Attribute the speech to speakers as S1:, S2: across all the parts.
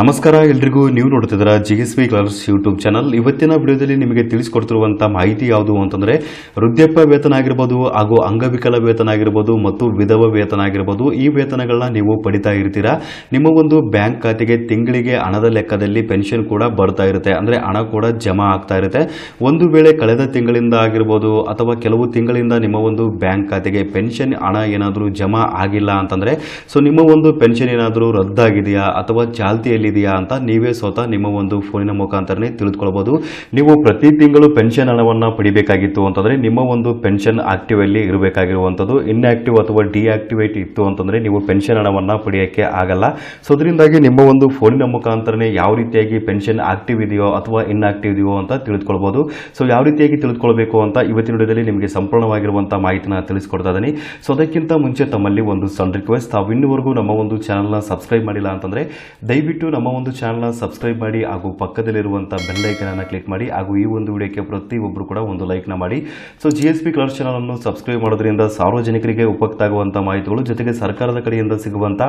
S1: ನಮಸ್ಕಾರ, ಎಲ್ರಿಗೂ ನೀವು ನೋಡ್ತಿದ್ದೀರಾ G S V colours YouTube channel. ಇವತ್ತಿನ ವಿಡಿಯೋದಲ್ಲಿ ನಿಮಗೆ ತಿಳಿಸ್ಕೊಡ್ತಿರುವಂಥ ಮಾಹಿತಿ ಯಾವುದು ಅಂತಂದರೆ, ವೃದ್ಧಾಪ್ಯ ವೇತನ ಆಗಿರ್ಬೋದು ಹಾಗೂ ಅಂಗವಿಕಲ ವೇತನ ಆಗಿರ್ಬೋದು ಮತ್ತು ವಿಧವ ವೇತನ ಆಗಿರ್ಬೋದು, ಈ ವೇತನಗಳನ್ನ ನೀವು ಪಡಿತಾ ಇರ್ತೀರಾ? ನಿಮ್ಮ ಒಂದು ಬ್ಯಾಂಕ್ ಖಾತೆಗೆ ತಿಂಗಳಿಗೆ ಹಣದ ಲೆಕ್ಕದಲ್ಲಿ ಪೆನ್ಷನ್ ಕೂಡ ಬರ್ತಾ ಇರುತ್ತೆ. ಅಂದರೆ ಹಣ ಕೂಡ ಜಮಾ ಆಗ್ತಾ ಇರುತ್ತೆ. ಒಂದು ವೇಳೆ ಕಳೆದ ತಿಂಗಳಿಂದ ಆಗಿರ್ಬೋದು ಅಥವಾ ಕೆಲವು ತಿಂಗಳಿಂದ ನಿಮ್ಮ ಒಂದು ಬ್ಯಾಂಕ್ ಖಾತೆಗೆ ಪೆನ್ಷನ್ ಹಣ ಏನಾದರೂ ಜಮಾ ಆಗಿಲ್ಲ ಅಂತಂದರೆ, ಸೊ ನಿಮ್ಮ ಒಂದು ಪೆನ್ಷನ್ ಏನಾದರೂ ರದ್ದಾಗಿದೆಯಾ ಅಥವಾ ಚಾಲ್ತಿಯಲ್ಲಿದೆಯಾ ಅಂತ ನೀವೇ ಸ್ವತಃ ನಿಮ್ಮ ಒಂದು ಫೋನಿನ ಮುಖಾಂತರನೇ ತಿಳಿದುಕೊಳ್ಬೋದು ನೀವು ಪ್ರತಿ ತಿಂಗಳು ಪೆನ್ಷನ್ ಹಣವನ್ನು ಪಡಿಬೇಕಾಗಿತ್ತು ಅಂತಂದರೆ ನಿಮ್ಮ ಒಂದು ಪೆನ್ಷನ್ ಆಕ್ಟಿವ್ ಅಲ್ಲಿ ಇರಬೇಕಾಗಿರುವಂಥದ್ದು. ಇನ್ಆಕ್ಟಿವ್ ಅಥವಾ ಡಿಆಕ್ಟಿವೇಟ್ ಇತ್ತು ಅಂತಂದರೆ ನೀವು ಪೆನ್ಷನ್ ಹಣವನ್ನು ಪಡೆಯೋಕ್ಕೆ ಆಗಲ್ಲ. ಸೊ ಅದರಿಂದಾಗಿ ನಿಮ್ಮ ಒಂದು ಫೋನಿನ ಮುಖಾಂತರನೇ ಯಾವ ರೀತಿಯಾಗಿ ಪೆನ್ಷನ್ ಆಕ್ಟಿವ್ ಇದೆಯೋ ಅಥವಾ ಇನ್ಆಕ್ಟಿವ್ ಇದೆಯೋ ಅಂತ ತಿಳಿದುಕೊಳ್ಬೋದು ಸೊ ಯಾವ ರೀತಿಯಾಗಿ ತಿಳಿದುಕೊಳ್ಬೇಕು ಅಂತ ಇವತ್ತಿನ ವಿಡಿಯೋದಲ್ಲಿ ನಿಮಗೆ ಸಂಪೂರ್ಣವಾಗಿರುವಂಥ ಮಾಹಿತಿನ ತಿಳಿಸ್ಕೊಡ್ತಾ ಇದ್ದೀನಿ. ಸೊ ಅದಕ್ಕಿಂತ ಮುಂಚೆ ತಮ್ಮಲ್ಲಿ ಒಂದು ಸಣ್ಣ ರಿಕ್ವೆಸ್ಟ್ ತಾವು ಇನ್ನುವರೆಗೂ ನಮ್ಮ ಒಂದು ಚಾನಲ್ನ ಸಬ್ಸ್ಕ್ರೈಬ್ ಮಾಡಿಲ್ಲ ಅಂತಂದರೆ ದಯವಿಟ್ಟು ನಮ್ಮ ಒಂದು ಚಾನಲ್ನ ಸಬ್ಸ್ಕ್ರೈಬ್ ಮಾಡಿ ಹಾಗೂ ಪಕ್ಕದಲ್ಲಿರುವಂಥ ಬೆಲ್ ಐಕನನ್ನು ಕ್ಲಿಕ್ ಮಾಡಿ ಹಾಗೂ ಈ ಒಂದು ವಿಡಿಯೋಕ್ಕೆ ಪ್ರತಿಯೊಬ್ಬರು ಕೂಡ ಒಂದು ಲೈಕ್ನ ಮಾಡಿ. So G S P colour ಚಾನಲನ್ನು ಸಬ್ಸ್ಕ್ರೈಬ್ ಮಾಡೋದ್ರಿಂದ ಸಾರ್ವಜನಿಕರಿಗೆ ಉಪಯುಕ್ತ ಆಗುವಂಥ ಮಾಹಿತಿಗಳು, ಜೊತೆಗೆ ಸರ್ಕಾರದ ಕಡೆಯಿಂದ ಸಿಗುವಂಥ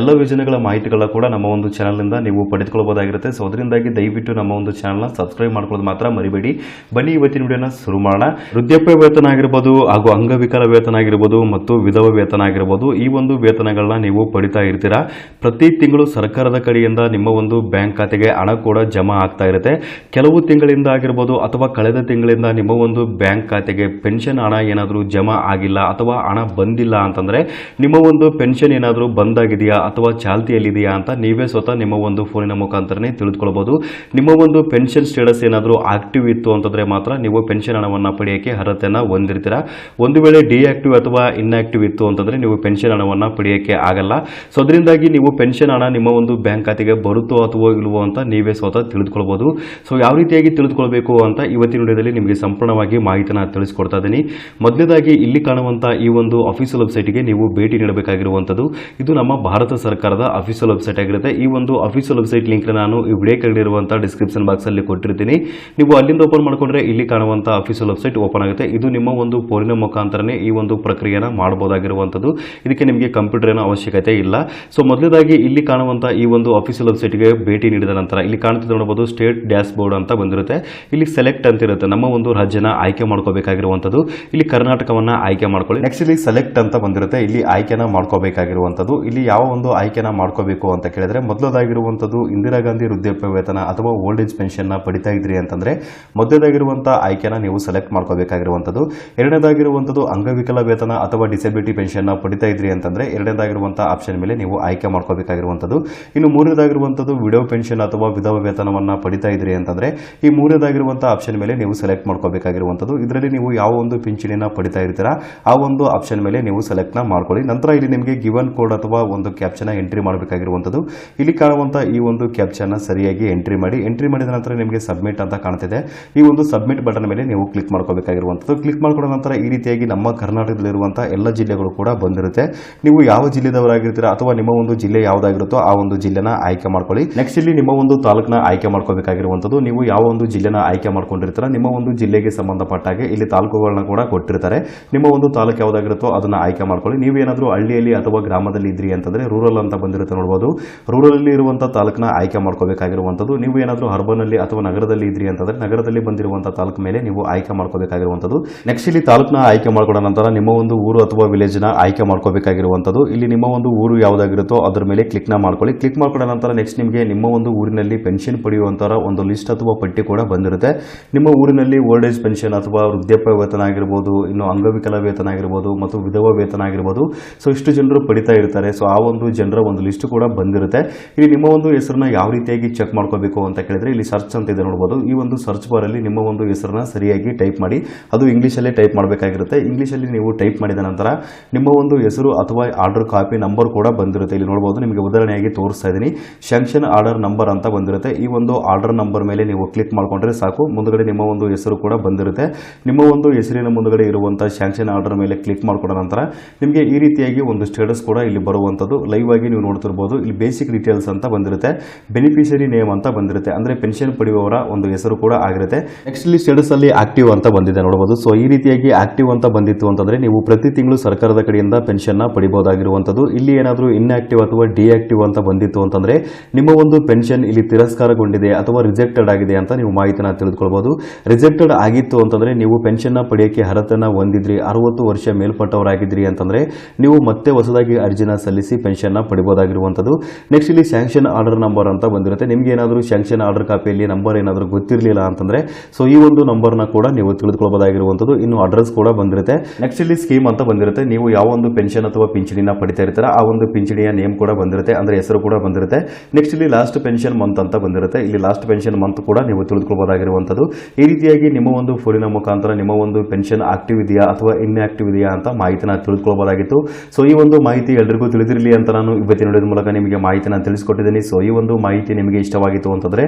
S1: ಎಲ್ಲ ಯೋಜನೆಗಳ ಮಾಹಿತಿಗಳ ಕೂಡ ನಮ್ಮ ಒಂದು ಚಾನಲ್ನಿಂದ ನೀವು ಪಡೆದುಕೊಳ್ಳಬಹುದಾಗಿರುತ್ತೆ ಸೊ ಅದರಿಂದಾಗಿ ದಯವಿಟ್ಟು ನಮ್ಮ ಒಂದು ಚಾನಲ್ನ ಸಬ್ಸ್ಕ್ರೈಬ್ ಮಾಡ್ಕೊಳ್ಳೋದು ಮಾತ್ರ ಮರಿಬೇಡಿ. ಬನ್ನಿ, ಇವತ್ತಿನ ವಿಡಿಯೋನ ಶುರು ಮಾಡೋಣ. ವೃದ್ಧಾಪ್ಯ ವೇತನ ಆಗಿರ್ಬೋದು ಹಾಗೂ ಅಂಗವಿಕಲ ವೇತನ ಆಗಿರ್ಬೋದು ಮತ್ತು ವಿಧವ ವೇತನ ಆಗಿರ್ಬೋದು ಈ ಒಂದು ವೇತನಗಳನ್ನ ನೀವು ಪಡಿತಾ ಇರ್ತೀರಾ? ಪ್ರತಿ ತಿಂಗಳು ಸರ್ಕಾರದ ಕಡೆಯಿಂದ ನಿಮ್ಮ ಒಂದು ಬ್ಯಾಂಕ್ ಖಾತೆಗೆ ಹಣ ಕೂಡ ಜಮಾ ಆಗ್ತಾ ಇರುತ್ತೆ. ಕೆಲವು ತಿಂಗಳಿಂದ ಆಗಿರ್ಬೋದು ಅಥವಾ ಕಳೆದ ತಿಂಗಳಿಂದ ನಿಮ್ಮ ಒಂದು ಬ್ಯಾಂಕ್ ಖಾತೆಗೆ ಪೆನ್ಷನ್ ಹಣ ಏನಾದರೂ ಜಮಾ ಆಗಿಲ್ಲ ಅಥವಾ ಹಣ ಬಂದಿಲ್ಲ ಅಂತಂದರೆ ನಿಮ್ಮ ಒಂದು ಪೆನ್ಷನ್ ಏನಾದರೂ ಬಂದಾಗಿದೆಯಾ ಅಥವಾ ಚಾಲ್ತಿಯಲ್ಲಿದೆಯಾ ಅಂತ ನೀವೇ ಸ್ವತಃ ನಿಮ್ಮ ಒಂದು ಫೋನಿನ ಮುಖಾಂತರನೇ ತಿಳಿದುಕೊಳ್ಬೋದು. ನಿಮ್ಮ ಒಂದು ಪೆನ್ಷನ್ ಸ್ಟೇಟಸ್ ಏನಾದರೂ ಆಕ್ಟಿವ್ ಇತ್ತು ಅಂತಂದರೆ ಮಾತ್ರ ನೀವು ಪೆನ್ಷನ್ ಹಣವನ್ನು ಪಡೆಯೋಕ್ಕೆ ಅರ್ಹತೆಯನ್ನು ಹೊಂದಿರ್ತೀರಾ. ಒಂದು ವೇಳೆ ಡಿಆಕ್ಟಿವ್ ಅಥವಾ ಇನ್ಆಕ್ಟಿವ್ ಇತ್ತು ಅಂತಂದರೆ ನೀವು ಪೆನ್ಷನ್ ಹಣವನ್ನು ಪಡೆಯೋಕ್ಕೆ ಆಗಲ್ಲ. ಸೊ, ಅದರಿಂದಾಗಿ ನೀವು ಪೆನ್ಷನ್ ಹಣ ನಿಮ್ಮ ಒಂದು ಬ್ಯಾಂಕ್ ಖಾತೆಗೆ ಬರುತ್ತೋ ಅಥವಾ ಇಲ್ವೋ ಅಂತ ನೀವೇ ಸ್ವತಃ ತಿಳಿದುಕೊಳ್ಬೋದು. ಸೊ ಯಾವ ರೀತಿಯಾಗಿ ತಿಳಿದುಕೊಳ್ಬೇಕು ಅಂತ ಇವತ್ತಿನ ವಿಡಿಯೋದಲ್ಲಿ ನಿಮಗೆ ಸಂಪೂರ್ಣವಾಗಿ ಮಾಹಿತಿನ ತಿಳಿಸ್ಕೊಡ್ತಾ ಇದ್ದೀನಿ. ಮೊದಲನೇದಾಗಿ ಇಲ್ಲಿ ಕಾಣುವಂಥ ಈ ಒಂದು ಅಫಿಷಿಯಲ್ ವೆಬ್ಸೈಟ್ಗೆ ನೀವು ಭೇಟಿ ನೀಡಬೇಕಾಗಿರುವಂಥದ್ದು, ಇದು ನಮ್ಮ ಭಾರತ ಸರ್ಕಾರದ ಅಫಿಷಿಯಲ್ ವೆಬ್ಸೈಟ್ ಆಗಿರುತ್ತೆ. ಈ ಒಂದು ಅಫಿಷಿಯಲ್ ವೆಬ್ಸೈಟ್ ಲಿಂಕ್ ನಾನು ಈ ವಿಡಿಯೋ ಕೆಳಗಿರುವಂಥ ಡಿಸ್ಕ್ರಿಪ್ಷನ್ ಬಾಕ್ಸ್ ಅಲ್ಲಿ ಕೊಟ್ಟಿರ್ತೀನಿ. ನೀವು ಅಲ್ಲಿಂದ ಓಪನ್ ಮಾಡಿಕೊಂಡ್ರೆ ಇಲ್ಲಿ ಕಾಣುವಂಥ ಅಫಿಷಿಯಲ್ ವೆಬ್ಸೈಟ್ ಓಪನ್ ಆಗುತ್ತೆ. ಇದು ನಿಮ್ಮ ಒಂದು ಫೋನಿನ ಮುಖಾಂತರನೇ ಈ ಒಂದು ಪ್ರಕ್ರಿಯೆನ ಮಾಡಬಹುದಾಗಿರುವಂಥದ್ದು ಇದಕ್ಕೆ ನಿಮಗೆ ಕಂಪ್ಯೂಟರ್ನ ಅವಶ್ಯಕತೆ ಇಲ್ಲ. ಸೊ ಮೊದಲದಾಗಿ ಇಲ್ಲಿ ಕಾಣುವಂಥ ಈ ಒಂದು ಅಫಿಷಿಯಲ್ ವೆಬ್ಸೈಟ್ಗೆ ಭೇಟಿ ನೀಡಿದ ನಂತರ ಇಲ್ಲಿ ಕಾಣ್ತಿದೆ ನೋಡಬಹುದು ಸ್ಟೇಟ್ ಡ್ಯಾಶ್ ಬೋರ್ಡ್ ಅಂತ ಬಂದಿರುತ್ತೆ. ಇಲ್ಲಿ ಸೆಲೆಕ್ಟ್ ಅಂತ ಇರುತ್ತೆ. ನಮ್ಮ ಒಂದು ರಾಜ್ಯನ ಆಯ್ಕೆ ಮಾಡ್ಕೋಬೇಕಾಗಿರುವಂಥದ್ದು. ಇಲ್ಲಿ ಕರ್ನಾಟಕವನ್ನ ಆಯ್ಕೆ ಮಾಡ್ಕೊಳ್ಳಿ. ನೆಕ್ಸ್ಟ್ ಇಲ್ಲಿ ಸೆಲೆಕ್ಟ್ ಅಂತ ಬಂದಿರುತ್ತೆ. ಇಲ್ಲಿ ಆಯ್ಕೆನ ಮಾಡ್ಕೋಬೇಕಾಗಿರುವಂಥದ್ದು. ಇಲ್ಲಿ ಯಾವ ಒಂದು ಆಯ್ಕೆನ ಮಾಡ್ಕೋಬೇಕು ಅಂತ ಕೇಳಿದ್ರೆ, ಮೊದಲದಾಗಿರುವಂಥದ್ದು ಇಂದಿರಾ ಗಾಂಧಿ ವೃದ್ಧಾಪ್ಯ ವೇತನ ಅಥವಾ ಓಲ್ಡ್ ಏಜ್ ಪೆನ್ಷನ್ನ ಪಡಿತಾ ಇದ್ರಿ ಅಂತಂದ್ರೆ, ಮೊದಲದಾಗಿರುವಂಥ ಆಯ್ಕೆನ ನೀವು ಸೆಲೆಕ್ಟ್ ಮಾಡ್ಕೋಬೇಕಾಗಿರುವಂಥದ್ದು. ಎರಡನೇದಾಗಿರುವಂಥದ್ದು ಅಂಗವಿಕಲ ವೇತನ ಅಥವಾ ಡಿಸೆಬಿಲಿಟಿ ನ ಪಡಿತಾ ಇದ್ರಿ ಅಂತಂದ್ರೆ, ಎರಡನೇದಾಗಿರುವಂಥ ಆಪ್ಷನ್ ಮೇಲೆ ನೀವು ಆಯ್ಕೆ ಮಾಡ್ಕೋಬೇಕಾಗಿರುವಂಥದ್ದು ಇನ್ನು ಮೂರನೇದಾಗಿರುವಂಥದ್ದು ವಿಡೋ ಪೆನ್ಷನ್ ಅಥವಾ ವಿಧವ ವೇತನವನ್ನು ಪಡಿತಾ ಇದ್ರಿ ಅಂತಂದರೆ, ಈ ಮೂರನೇದಾಗಿರುವಂಥ ಆಪ್ಷನ್ ಮೇಲೆ ನೀವು ಸೆಲೆಕ್ಟ್ ಮಾಡ್ಕೋಬೇಕಾಗಿರುವಂಥದ್ದು. ಇದರಲ್ಲಿ ನೀವು ಯಾವ ಒಂದು ಪಿಂಚಣಿಯನ್ನು ಪಡಿತಾ ಇರ್ತೀರಾ, ಆ ಒಂದು ಆಪ್ಷನ್ ಮೇಲೆ ನೀವು ಸೆಲೆಕ್ಟ್ನ ಮಾಡ್ಕೊಳ್ಳಿ. ನಂತರ ಇಲ್ಲಿ ನಿಮಗೆ ಗಿವನ್ ಕೋಡ್ ಅಥವಾ ಒಂದು ಕ್ಯಾಪ್ಚನ ಎಂಟ್ರಿ ಮಾಡಬೇಕಾಗಿರುವಂಥದ್ದು. ಇಲ್ಲಿ ಕಾಣುವಂಥ ಈ ಒಂದು ಕ್ಯಾಪ್ಷನ್ನ ಸರಿಯಾಗಿ ಎಂಟ್ರಿ ಮಾಡಿ. ಎಂಟ್ರಿ ಮಾಡಿದ ನಂತರ ನಿಮಗೆ ಸಬ್ಮಿಟ್ ಅಂತ ಕಾಣ್ತಿದೆ. ಈ ಒಂದು ಸಬ್ಮಿಟ್ ಬಟನ್ ಮೇಲೆ ನೀವು ಕ್ಲಿಕ್ ಮಾಡ್ಕೋಬೇಕಾಗಿರುವಂಥದ್ದು. ಕ್ಲಿಕ್ ಮಾಡ್ಕೊಂಡ ನಂತರ ಈ ರೀತಿಯಾಗಿ ನಮ್ಮ ಕರ್ನಾಟಕದಲ್ಲಿರುವಂಥ ಎಲ್ಲ ಜಿಲ್ಲೆಗಳು ಕೂಡ ಬಂದಿರುತ್ತೆ. ನೀವು ಯಾವ ಜಿಲ್ಲೆದವರಾಗಿರ್ತೀರಾ ಅಥವಾ ನಿಮ್ಮ ಒಂದು ಜಿಲ್ಲೆ ಯಾವುದಾಗಿರುತ್ತೋ ಆ ಒಂದು ಜಿಲ್ಲೆನ ಆಯ್ಕೆ ಮಾಡ್ಕೊಳ್ಳಿ. ನೆಕ್ಸ್ಟ್ ಇಲ್ಲಿ ನಿಮ್ಮ ಒಂದು ತಾಲೂಕಿನ ಆಯ್ಕೆ ಮಾಡ್ಕೋಬೇಕಾಗಿರುವಂಥದ್ದು, ನೀವು ಯಾವ ಒಂದು ಜಿಲ್ಲೆನ ಆಯ್ಕೆ ಮಾಡ್ಕೊಂಡಿರ್ತೀರ, ನಿಮ್ಮ ಒಂದು ಜಿಲ್ಲೆಗೆ ಸಂಬಂಧಪಟ್ಟ ಹಾಗೆ ಇಲ್ಲಿ ತಾಲೂಕುಗಳನ್ನ ಕೂಡ ಕೊಟ್ಟಿರ್ತಾರೆ. ನಿಮ್ಮ ಒಂದು ತಾಲೂಕು ಯಾವುದಾಗಿರುತ್ತೋ ಅದನ್ನ ಆಯ್ಕೆ ಮಾಡ್ಕೊಳ್ಳಿ. ನೀವೇನಾದರೂ ಹಳ್ಳಿಯಲ್ಲಿ ಅಥವಾ ಗ್ರಾಮದಲ್ಲಿ ಇದ್ರಿ ಅಂತಂದ್ರೆ ರೂರಲ್ ಅಂತ ಬಂದಿರುತ್ತೆ ನೋಡ್ಬೋದು. ರೂರಲ್ ಅಲ್ಲಿ ಇರುವಂಥ ತಾಲೂಕನ್ನ ಆಯ್ಕೆ ಮಾಡ್ಕೋಬೇಕಾಗಿರುವಂಥದ್ದು, ನೀವು ಏನಾದರೂ ಅರ್ಬನ್ ಅಲ್ಲಿ ಅಥವಾ ನಗರದಲ್ಲಿ ಇದ್ರಿ ಅಂತಂದ್ರೆ ನಗರದಲ್ಲಿ ಬಂದಿರುವಂಥ ತಾಲೂಕು ಮೇಲೆ ನೀವು ಆಯ್ಕೆ ಮಾಡ್ಕೋಬೇಕಾಗಿರುವಂಥದ್ದು. ನೆಕ್ಸ್ಟ್ ಇಲ್ಲಿ ತಾಲೂಕನ್ನ ಆಯ್ಕೆ ಮಾಡ್ಕೊಂಡ ನಂತರ ನಿಮ್ಮ ಒಂದು ಊರು ಅಥವಾ ವಿಲೇಜ್ನ ಆಯ್ಕೆ ಮಾಡ್ಕೋಬೇಕಾಗಿರುವಂಥದ್ದು. ಇಲ್ಲಿ ನಿಮ್ಮ ಒಂದು ಊರು ಯಾವುದಾಗಿರುತ್ತೋ ಅದ್ರ ಮೇಲೆ ಕ್ಲಿಕ್ನ ಮಾಡ್ಕೊಳ್ಳಿ. ಕ್ಲಿಕ್ ಮಾಡ್ಕೊಂಡ ನಂತರ ನೆಕ್ಸ್ಟ್ ನಿಮಗೆ ನಿಮ್ಮ ಒಂದು ಊರಿನಲ್ಲಿ ಪೆನ್ಷನ್ ಪಡೆಯುವಂತಹ ಒಂದು ಲಿಸ್ಟ್ ಅಥವಾ ಪಟ್ಟಿ ಕೂಡ ಬಂದಿರುತ್ತೆ. ನಿಮ್ಮ ಊರಿನಲ್ಲಿ ಓಲ್ಡ್ ಏಜ್ ಪೆನ್ಷನ್ ಅಥವಾ ವೃದ್ಧಾಪ್ಯ ವೇತನ ಆಗಿರ್ಬೋದು, ಇನ್ನು ಅಂಗವಿಕಲ ವೇತನ ಆಗಿರ್ಬೋದು ಮತ್ತು ವಿಧವಾ ವೇತನ ಆಗಿರ್ಬೋದು. ಸೊ ಇಷ್ಟು ಜನರು ಪಡಿತಾ ಇರ್ತಾರೆ. ಸೊ ಆ ಒಂದು ಜನರ ಒಂದು ಲಿಸ್ಟ್ ಕೂಡ ಬಂದಿರುತ್ತೆ. ಇಲ್ಲಿ ನಿಮ್ಮ ಒಂದು ಹೆಸರನ್ನ ಯಾವ ರೀತಿಯಾಗಿ ಚೆಕ್ ಮಾಡ್ಕೋಬೇಕು ಅಂತ ಕೇಳಿದ್ರೆ ಇಲ್ಲಿ ಸರ್ಚ್ ಅಂತ ಇದೆ ನೋಡ್ಬೋದು. ಈ ಒಂದು ಸರ್ಚ್ ಬಾರ್ ಅಲ್ಲಿ ನಿಮ್ಮ ಒಂದು ಹೆಸರನ್ನ ಸರಿಯಾಗಿ ಟೈಪ್ ಮಾಡಿ, ಅದು ಇಂಗ್ಲೀಷಲ್ಲೇ ಟೈಪ್ ಮಾಡಬೇಕಾಗಿರುತ್ತೆ. ಇಂಗ್ಲೀಷಲ್ಲಿ ನೀವು ಟೈಪ್ ಮಾಡಿದ ನಂತರ ನಿಮ್ಮ ಒಂದು ಹೆಸರು ಅಥವಾ ಆರ್ಡರ್ ಕಾಪಿ ನಂಬರ್ ಕೂಡ ಬಂದಿರುತ್ತೆ. ಇಲ್ಲಿ ನೋಡ್ಬೋದು. ನಿಮಗೆ ಉದಾಹರಣೆಯಾಗಿ ತೋರಿಸ್ತಾ ಇದ್ದೀನಿ. ಶಾಂಕ್ಷನ್ ಆರ್ಡರ್ ನಂಬರ್ ಅಂತ ಬಂದಿರುತ್ತೆ. ಈ ಒಂದು ಆರ್ಡರ್ ನಂಬರ್ ಮೇಲೆ ನೀವು ಕ್ಲಿಕ್ ಮಾಡಿಕೊಂಡ್ರೆ ಸಾಕು. ಮುಂದಗಡೆ ನಿಮ್ಮ ಒಂದು ಹೆಸರು ಕೂಡ ಬಂದಿರುತ್ತೆ. ನಿಮ್ಮ ಒಂದು ಹೆಸರಿನ ಮುಂದಗಡೆ ಇರುವಂಥ ಶಾಂಕ್ಷನ್ ಆರ್ಡರ್ ಮೇಲೆ ಕ್ಲಿಕ್ ಮಾಡಿಕೊಂಡ ನಂತರ ನಿಮಗೆ ಈ ರೀತಿಯಾಗಿ ಒಂದು ಸ್ಟೇಟಸ್ ಕೂಡ ಇಲ್ಲಿ ಬರುವಂಥದ್ದು ಲೈವ್ ಆಗಿ ನೀವು ನೋಡ್ತಿರ್ಬೋದು. ಇಲ್ಲಿ ಬೇಸಿಕ್ ಡೀಟೇಲ್ಸ್ ಅಂತ ಬಂದಿರುತ್ತೆ. ಬೆನಿಫಿಷರಿ ನೇಮ್ ಅಂತ ಬಂದಿರುತ್ತೆ. ಅಂದ್ರೆ ಪೆನ್ಷನ್ ಪಡೆಯುವವರ ಒಂದು ಹೆಸರು ಕೂಡ ಆಗಿರುತ್ತೆ. ನೆಕ್ಸ್ಟ್ ಇಲ್ಲಿ ಸ್ಟೇಟಸ್ ಅಲ್ಲಿ ಆಕ್ಟಿವ್ ಅಂತ ಬಂದಿದೆ ನೋಡಬಹುದು ಸೊ ಈ ರೀತಿಯಾಗಿ ಆಕ್ಟಿವ್ ಅಂತ ಬಂದಿತ್ತು ಅಂತಂದ್ರೆ ನೀವು ಪ್ರತಿ ತಿಂಗಳು ಸರ್ಕಾರದ ಕಡೆಯಿಂದ ಪೆನ್ಷನ್ ಪಡಿಬಹುದಾಗಿರುವಂತದ್ದು ಇಲ್ಲಿ ಏನಾದರೂ ಇನ್ಆಕ್ಟಿವ್ ಅಥವಾ ಡಿಆಕ್ಟಿವ್ ಅಂತ ಬಂದಿತ್ತು ಅಂತಂದ್ರೆ ನಿಮ್ಮ ಒಂದು ಪೆನ್ಷನ್ ಇಲ್ಲಿ ತಿರಸ್ಕಾರಗೊಂಡಿದೆ ಅಥವಾ ರಿಜೆಕ್ಟೆಡ್ ಆಗಿದೆ ಅಂತ ನೀವು ಮಾಹಿತಿನ ತಿಳಿದುಕೊಳ್ಬಹುದು ರಿಜೆಕ್ಟೆಡ್ ಆಗಿತ್ತು ಅಂತಂದ್ರೆ ನೀವು ಪೆನ್ಷನ್ನ ಪಡೆಯೋಕ್ಕೆ ಅರ್ಹತೆನ ಹೊಂದಿದ್ರಿ, ಅರವತ್ತು ವರ್ಷ ಮೇಲ್ಪಟ್ಟವರಾಗಿದ್ರಿ ಅಂತಂದ್ರೆ ನೀವು ಮತ್ತೆ ಹೊಸದಾಗಿ ಅರ್ಜಿನ ಸಲ್ಲಿಸಿ ಪೆನ್ಷನ್ನ ಪಡಿಬೋದಾಗಿರುವಂಥದ್ದು. ನೆಕ್ಸ್ಟ್ ಇಲ್ಲಿ ಸ್ಯಾಂಕ್ಷನ್ ಆರ್ಡರ್ ನಂಬರ್ ಅಂತ ಬಂದಿರುತ್ತೆ. ನಿಮ್ಗೆ ಏನಾದರೂ ಸ್ಯಾಂಕ್ಷನ್ ಆರ್ಡರ್ ಕಾಪಿಯಲ್ಲಿ ನಂಬರ್ ಏನಾದರೂ ಗೊತ್ತಿರಲಿಲ್ಲ ಅಂತಂದ್ರೆ ಸೊ ಈ ಒಂದು ನಂಬರ್ನ ಕೂಡ ನೀವು ತಿಳಿದುಕೊಳ್ಬಹುದಾಗಿರುವಂತದ್ದು ಇನ್ನು ಅಡ್ರೆಸ್ ಕೂಡ ಬಂದಿರುತ್ತೆ. ನೆಕ್ಸ್ಟ್ ಇಲ್ಲಿ ಸ್ಕೀಮ್ ಅಂತ ಬಂದಿರುತ್ತೆ. ನೀವು ಯಾವ ಒಂದು ಪೆನ್ಷನ್ ಅಥವಾ ಪಿಂಚಣಿನ ಪಡಿತಾ ಇರ್ತೀರ, ಆ ಒಂದು ಪಿಂಚಣಿಯ ನೇಮ್ ಕೂಡ ಬಂದಿರುತ್ತೆ, ಅಂದ್ರೆ ಹೆಸರು ಕೂಡ ಬಂದಿರುತ್ತೆ. ನೆಕ್ಸ್ಟ್ ಇಲ್ಲಿ ಲಾಸ್ಟ್ ಪೆನ್ಷನ್ ಮಂತ್ ಅಂತ ಬಂದಿರುತ್ತೆ. ಇಲ್ಲಿ ಲಾಸ್ಟ್ ಪೆನ್ಷನ್ ಮಂತ್ ಕೂಡ ನೀವು ತಿಳಿದುಕೊಳ್ಬೋದಾಗಿರುವಂಥದ್ದು. ಈ ರೀತಿಯಾಗಿ ನಿಮ್ಮ ಒಂದು ಫೋನಿನ ಮುಖಾಂತರ ನಿಮ್ಮ ಒಂದು ಪೆನ್ಷನ್ ಆಕ್ಟಿವ್ ಇದೆಯಾ ಅಥವಾ ಇನ್ಆಕ್ಟಿವ್ ಇದೆಯಾ ಅಂತ ಮಾಹಿತಿನ ತಿಳಿದುಕೊಳ್ಳಬಹುದಾಗಿತ್ತು ಸೊ ಈ ಒಂದು ಮಾಹಿತಿ ಎಲ್ರಿಗೂ ತಿಳಿದಿರಲಿ ಅಂತ ನಾನು ಇವತ್ತಿನ ನೋಡಿದ ಮೂಲಕ ನಿಮಗೆ ಮಾಹಿತಿನ ತಿಳಿಸ್ಕೊಟ್ಟಿದ್ದೀನಿ. ಸೊ ಈ ಒಂದು ಮಾಹಿತಿ ನಿಮಗೆ ಇಷ್ಟವಾಗಿತ್ತು ಅಂತಂದರೆ,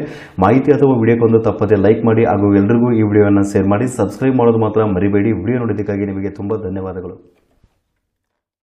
S1: ಮಾಹಿತಿ ಅಥವಾ ವಿಡಿಯೋಕ್ಕೊಂದು ತಪ್ಪದೆ ಲೈಕ್ ಮಾಡಿ ಹಾಗೂ ಎಲ್ರಿಗೂ ಈ ವಿಡಿಯೋನ ಶೇರ್ ಮಾಡಿ ಸಬ್ಸ್ಕ್ರೈಬ್ ಮಾಡೋದು ಮಾತ್ರ ಮರಿಬೇಡಿ. ವಿಡಿಯೋ ನೋಡೋದಕ್ಕಾಗಿ ನಿಮಗೆ ತುಂಬ ಧನ್ಯವಾದಗಳು.